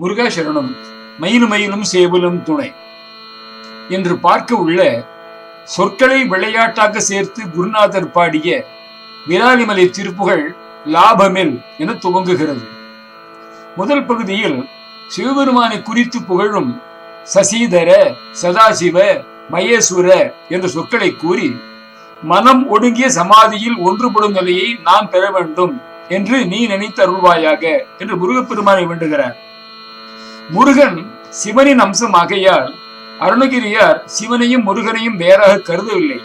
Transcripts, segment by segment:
முருகாசரணம் மயிலும் மயிலும் சேவலும் துணை. என்று பார்க்க உள்ள சொற்களை விளையாட்டாக சேர்த்து குருநாதர் பாடிய விராலிமலை திருப்புகழ் லாபமெல் என துவங்குகிறது. முதல் பகுதியில் சிவபெருமானை குறித்து புகழும் சசிதர சதாசிவ மகேஸ்வர என்ற சொற்களை கூறி மனம் ஒடுங்கிய சமாதியில் ஒன்றுபடும் நிலையை நாம் பெற வேண்டும் என்று நீ நினைத்த அருள்வாயாக என்று முருகப்பெருமானை வேண்டுகிறார். முருகன் சிவனின் அம்சம் ஆகையால் அருணகிரியார் சிவனையும் முருகனையும் வேறாக கருதவில்லை.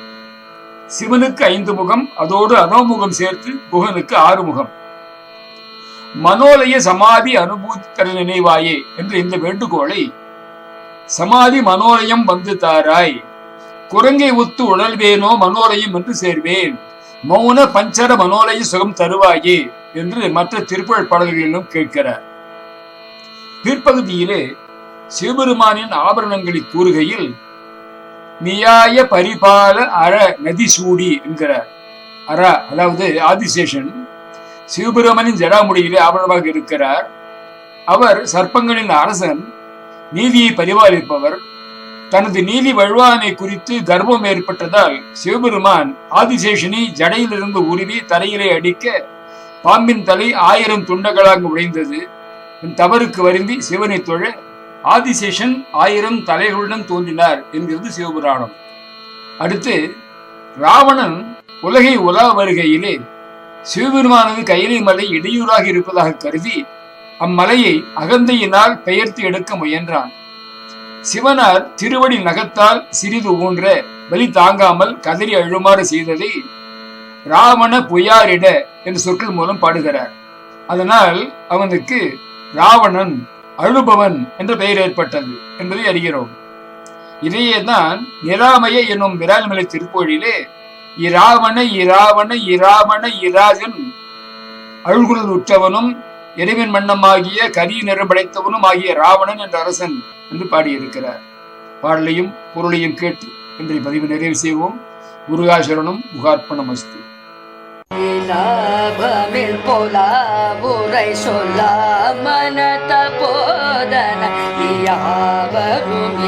சிவனுக்கு ஐந்து முகம் அதோடு அதோமுகம் சேர்த்து குகனுக்கு ஆறு முகம். மனோலய சமாதி அனுபூதி தர நினைவாயே என்ற இந்த வேண்டுகோளை சமாதி மனோலயம் வந்து தாராய். குரங்கை ஒத்து உழல்வேனோ மனோலயம் என்று சேர்வேன். மௌன பஞ்சர மனோலய சுகம் தருவாயே என்று மற்ற திருப்புகழ் பாடல்களிலும் கேட்கிறார். பிற்பகுதியிலே சிவபெருமானின் ஆபரணங்களை கூறுகையில் நியாய பரிபால அற நதி சூடி என்கிறார் அற அதாவது ஆதிசேஷன் சிவபெருமானின் ஜடாமுடியிலே ஆபரணமாக இருக்கிறார். அவர் சர்ப்பங்களின் அரசன் நீதியை பரிபாலிப்பவர். தனது நீதி வழுவானை குறித்து கர்வம் ஏற்பட்டதால் சிவபெருமான் ஆதிசேஷனை ஜடையிலிருந்து உருவி தரையிலே அடிக்க பாம்பின் தலை ஆயிரம் துண்டங்களாக உடைந்தது. என் தவறுக்கு வருந்தி சிவனை தொழ ஆதிசேஷன் ஆயிரம் தலைகளுடன் தோன்றினார் என்கிறது சிவபுராணம். அடுத்து ராவணன் உலகை உலா வருகையிலே சிவபெருமானது கைலை மலை இடையூறாக இருப்பதாக கருதி அம்மலையை அகந்தையினால் பெயர்த்து எடுக்க முயன்றான். சிவனார் திருவடி நகத்தால் சிறிது ஊன்ற வலி தாங்காமல் கதறி அழுமாறு செய்ததை ராவண புயாரிட என்ற சொற்கள் மூலம் பாடுகிறார். அதனால் அவனுக்கு ராவணன் அழுபவன் என்ற பெயர் ஏற்பட்டது என்பதை அறிகிறோம். இதையே தான் நிராமய என்னும் விரால்மலை திருப்பொழிலே இராவண இராவண இராவண இராஜன் அழுகுரல் உற்றவனும் எரிவின் மன்னமாகிய கரிய நிறம் படைத்தவனும் ஆகிய ராவணன் என்ற அரசன் என்று பாடியிருக்கிறார். பாடலையும் பொருளையும் கேட்டு இன்றைய பதிவு நிறைவு செய்வோம். முருகாசரனும் முகார்ப்பணம் அஸ்து. இலாபமில் போலாவுரை சொல்ல மனத போதன யாவரும்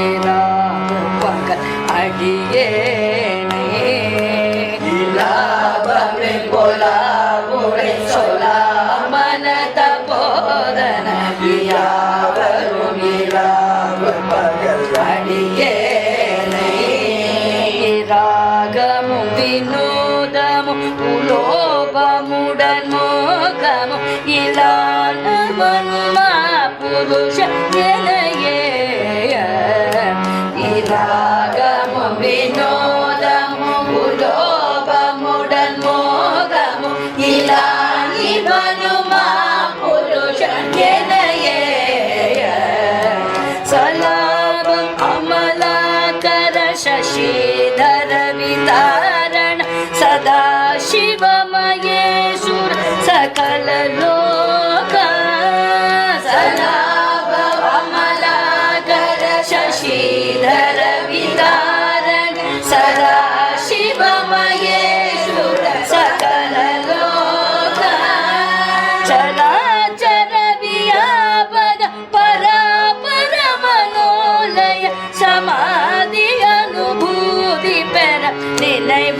பகல் அடியே மோகமும் இலான மனுமா కలలో సదాభవమలాకర శశిధర వికారణ సదా శివమయేశ్వర సకల లోక. చరాచర వ్యాపద పరాపర మనోలయ సమాధి అనుభూతి పెర. నిలైవ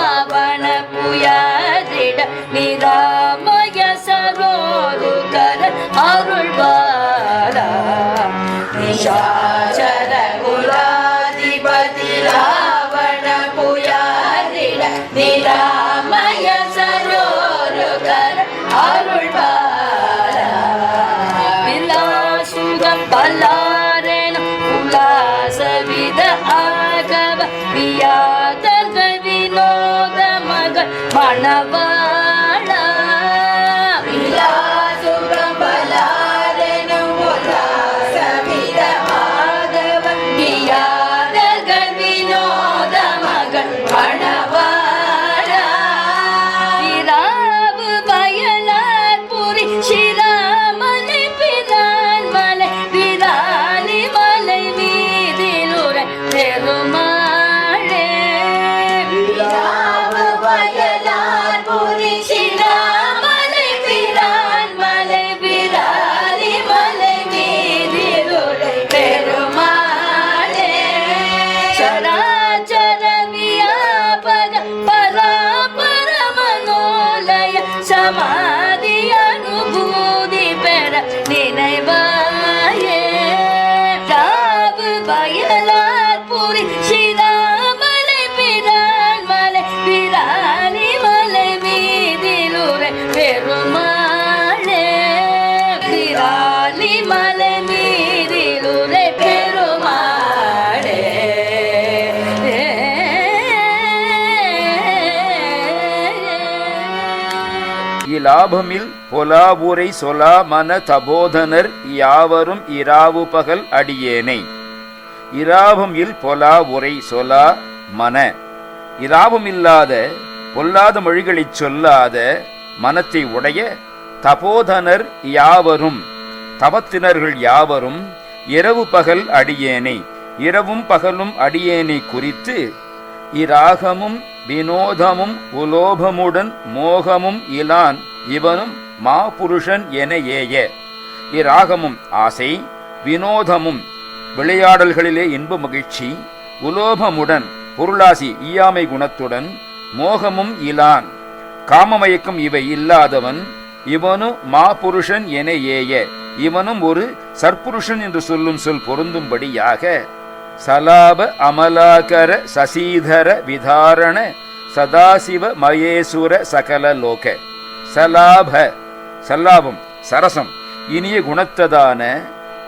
ஆகவ இலாபமில் பொலாவுரை சொலா மன தபோதனர் யாவரும் இராவு பகல் அடியேனை. இராபம் இல் பொலா உரை சொலா மன. இராபம் இல்லாத பொல்லாத மொழிகளைச் சொல்லாத மனத்தை உடைய தபோதனர் யாவரும் தவத்தினர்கள் யாவரும் இரவு பகல் அடியேனை. இரவும் பகலும் அடியேனை குறித்து இராகமும் வினோதமும் உலோபமுடன் மோகமும் இலான் இவனும் மாபுருஷன் என ஏய. இராகமும் ஆசை வினோதமும் விளையாடல்களிலே இன்ப மகிழ்ச்சி உலோபமுடன் பொருளாசி ஈயாமை குணத்துடன் மோகமும் இலான். காமமயக்கம் இவை இல்லாதவன் இவனு மாபுருஷன் என ஏய. இவனும் ஒரு சற்புருஷன் என்று சொல்லும் சொல் பொருந்தும்படியாக சலாப அமலாகர சசீதர விதாரண சதாசிவ மயேசுர சகல லோக. சலாப சல்லாபம் சரசம் இனிய குணத்ததான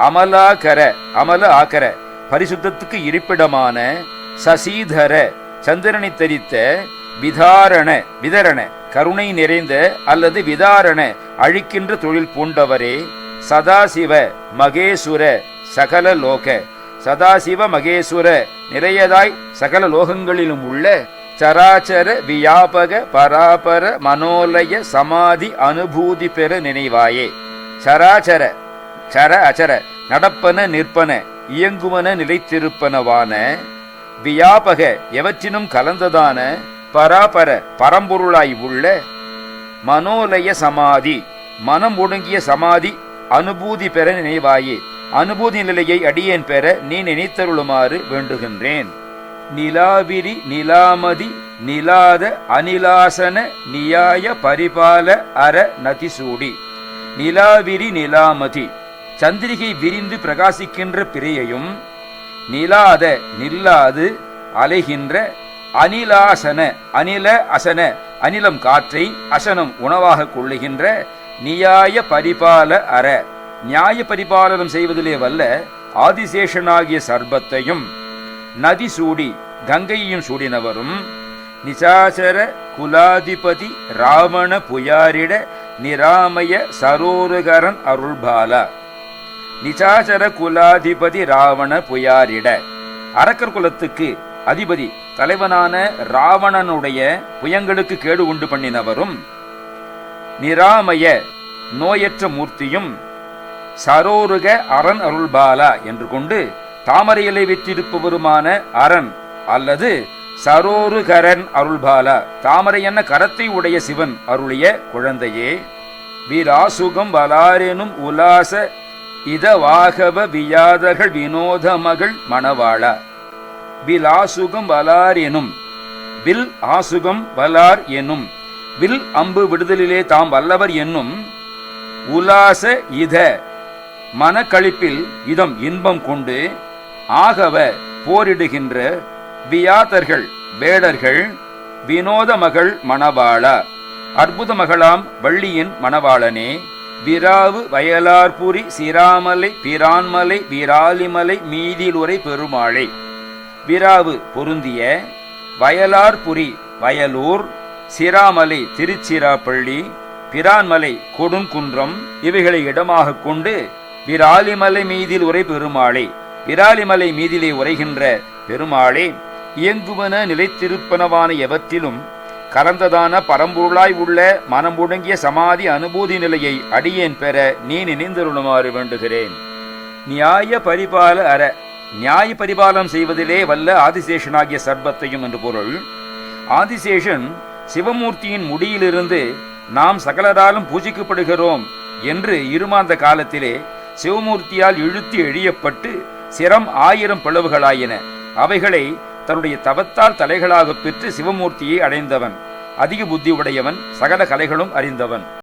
அமலாகர அமல ஆகர பரிசுத்தத்துக்கு இருப்பிடமான சசீதர சந்திரனை தரித்த விதாரண விதரண கருணை நிறைந்த அல்லது விதாரண அழிக்கின்ற தொழில் பூண்டவரே சதாசிவ மகேசுர சகல லோக. சதாசிவ மகேஸ்வர நிறையதாய் சகல லோகங்களிலும் உள்ள சராச்சர வியாபக பராபர மனோலய சமாதி அனுபூதி பெற நினைவாயே. சராச்சர சர அச்சர நடப்பன நிற்பன இயங்குவன நிலைத்திருப்பனவான வியாபக எவற்றினும் கலந்ததான பராபர பரம்பொருளாய் உள்ள மனோலய சமாதி மனம் ஒடுங்கிய சமாதி அனுபூதி பெற நினைவாயே. அனுபூதி நிலையை அடியேன் பெற நீ நினைத்தருளுமாறு வேண்டுகின்றேன். நிலாவிரி நிலாமதி நிலாத அனிலாசன நியாய பரிபால அர நதிசூடி. நிலாவிரி நிலாமதி. சந்திரிகை விரிந்து பிரகாசிக்கின்ற பிறையையும் நிலாத நில்லாது அலைகின்ற அனிலாசன அனில அசன அனிலம் காற்றை அசனம் உணவாக கொள்ளுகின்ற நியாய பரிபால அற. நியாய பரிபாலனம் செய்வதிலே வல்ல ஆதிசேஷனாகிய சர்பத்தையும் நதி சூடி கங்கையையும் சூடினவரும் நிசாசர குலாதிபதி ராவண புயாரிட நிராமய சரோருகரன் அருள்பாலா. நிசாசர குலாதிபதி ராவண புயாரிட அரக்கர் குலத்துக்கு அதிபதி தலைவனான ராவணனுடைய புயங்களுக்கு கேடு உண்டு பண்ணினவரும் நிராமய நோயற்ற மூர்த்தியும் சரோருக அரண் அருள்பாலா என்று கொண்டு தாமரையிலை வெற்றிருப்பவருமான அரண் அல்லது சரோருகரன் அருள்பாலா. தாமரை என்ன கரத்தை உடைய சிவன் அருளிய குழந்தையே. விராசுகம் வலாரெனும் உலாச இதவாகவ வியாதகள் வினோத மகள் மணவாளா. வில் ஆசுகம் வலார் எனும் வில் ஆசுகம் வலார் எனும் வில் அம்பு விடுதலிலே தாம் வல்லவர் என்னும் உலாச இத மனக்களிப்பில் இதம் இன்பம் கொண்டு ஆகவ போரிடுகின்ற வியாதர்கள் வேடர்கள் வினோத மகள் மணவாளா. அற்புத மகளாம் வள்ளியின் மணவாளனே விராவு வயலார்புரி சிராமலை பிரான்மலை விராலிமலை மீதிலுரை பெருமாளை. விராவு பொருந்திய வயலார்புரி வயலூர் சிராமலை திருச்சிராப்பள்ளி பிரான்மலை கொடுங்குன்றம் இவைகளை இடமாக கொண்டு விராலிமலை மீதில் உரை பெருமாளே விராலிமலை மீதிலே உரைகின்ற பெருமாளே இயங்குவன நிலைத்திருப்பனவான எவற்றிலும் கலந்ததான பரம்பொருளாய் உள்ள மனம் முடங்கிய சமாதி அனுபூதி நிலையை அடியேன் பெற நீ நினைந்தருளுமாறு வேண்டுகிறேன். நியாய பரிபால அற நியாய பரிபாலம் செய்வதிலே வல்ல ஆதிசேஷனாகிய சர்பத்தையும் என்று பொருள். ஆதிசேஷன் சிவமூர்த்தியின் முடியிலிருந்து நாம் சகலராலும் பூஜிக்கப்படுகிறோம் என்று இருமாந்த காலத்திலே சிவமூர்த்தியால் இழுத்து எழியப்பட்டு சிரம் ஆயிரம் பிளவுகளாயின. அவைகளை தன்னுடைய தவத்தால் தலைகளாகப் பெற்று சிவமூர்த்தியை அடைந்தவன். அதிக புத்தி உடையவன் சகல கலைகளும் அறிந்தவன்.